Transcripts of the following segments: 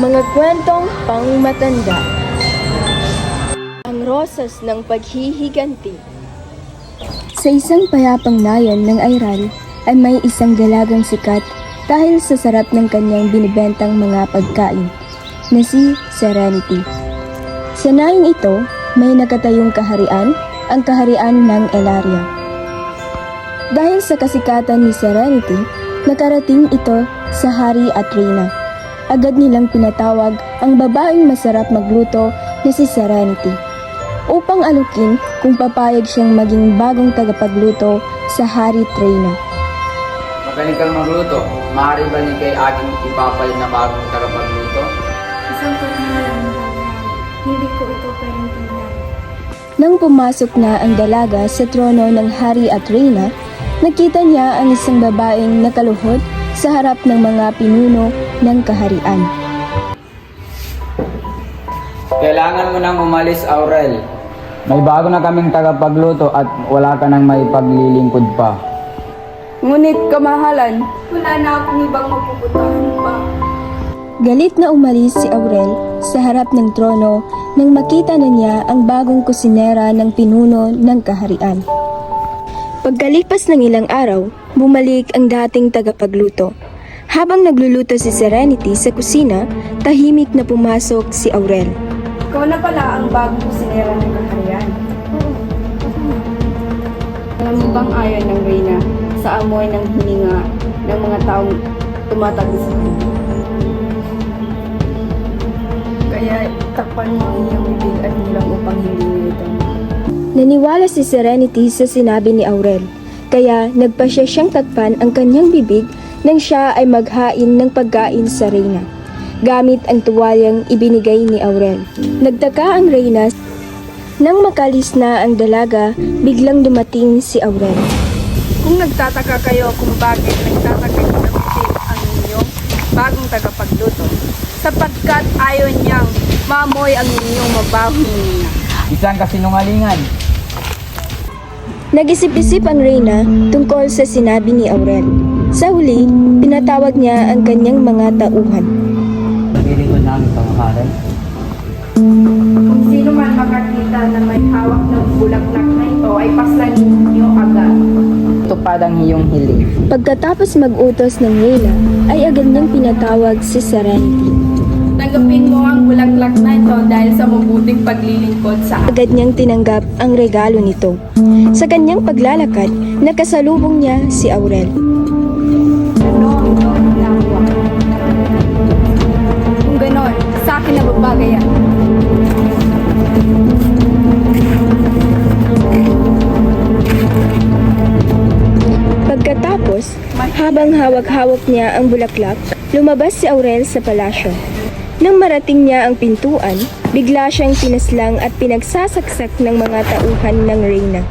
Mga kwentong pangmatanda Ang rosas ng paghihiganti Sa isang payapang nayon ng Airal ay may isang dalagang sikat dahil sa sarap ng kanyang binibentang mga pagkain na si Serenity. Sa nayon ito, may nakatayong kaharian, ang kaharian ng Elaria. Dahil sa kasikatan ni Serenity, nakarating ito sa hari at reyna. Agad nilang pinatawag ang babaeng masarap magluto na si Serenity upang alukin kung papayag siyang maging bagong tagapagluto sa hari at reyna. Magaling kang magluto. Maaari ba ni kay aking ipapalit na bagong tagapagluto? Isang pagmamalang Hindi ko ito pwedeng tingnan. Nang pumasok na ang dalaga sa trono ng hari at reyna, nakita niya ang isang babaeng nakaluhod sa harap ng mga pinuno ng kaharian. Kailangan mo nang umalis, Aurel. May bago na kaming tagapagluto at wala ka nang may paglilingkod pa. Ngunit kamahalan, Wala na akong ibang mapupuntahan pa. Galit na umalis si Aurel sa harap ng trono nang makita na niya ang bagong kusinera ng pinuno ng kaharian. Pagkalipas ng ilang araw, bumalik ang dating tagapagluto. Habang nagluluto si Serenity sa kusina, tahimik na pumasok si Aurel. ikaw na pala ang bagong kusinera ng kaharian. Alam mo bang ayon ng Reyna sa amoy ng hininga ng mga taong tumatabi sa kanya? Kaya takpan mo ang iyong bibig at nilang upang hindi niyo ito Naniwala si Serenity sa sinabi ni Aurel, kaya nagpa siya siyang takpan ang kanyang bibig nang siya ay maghain ng pagkain sa reyna. Gamit ang tuwalyang ibinigay ni Aurel. Nagtaka ang reyna nang makalis na ang dalaga, biglang dumating si Aurel. Kung nagtataka kayo kung bakit nagtataka ng ang inyong bagong tagapagluto, sapagkat ayaw niyang mamoy ang inyong mabahong hininga. Isang kasinungalingan. Nag-isip-isip ang reyna tungkol sa sinabi ni Aurel. Sa huli, pinatawag niya ang kanyang mga tauhan. Nalilingkod namin pamahalan. Kung sino man makakita na may hawak ng bulaklak na ito ay paslanin niyo agad. Tupad ang iyong hiling. Pagkatapos mag-utos ng reyna, ay agad niyang pinatawag si Serenity. Tanggapin mo ang bulaklak na ito dahil sa mabuting paglilingkod sa akin. Agad niyang tinanggap ang regalo nito. Sa kanyang paglalakad, nakasalubong niya si Aurel. Habang hawak-hawak niya ang bulaklak, lumabas si Aurel sa palasyo. Nang marating niya ang pintuan, bigla siyang pinaslang at pinagsasaksak ng mga tauhan ng reyna.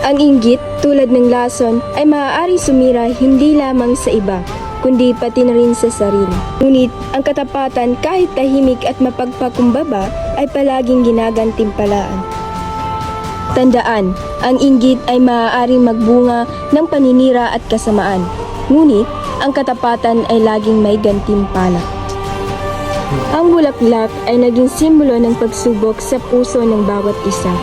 Ang inggit, tulad ng lason, ay maaaring sumira hindi lamang sa iba, kundi pati na rin sa sarili. Ngunit ang katapatan kahit tahimik at mapagpakumbaba ay palaging ginagantimpalaan. Tandaan, ang inggit ay maaaring magbunga ng paninira at kasamaan. Ngunit, ang katapatan ay laging may gantimpala. Ang bulaklak ay naging simbolo ng pagsubok sa puso ng bawat isa.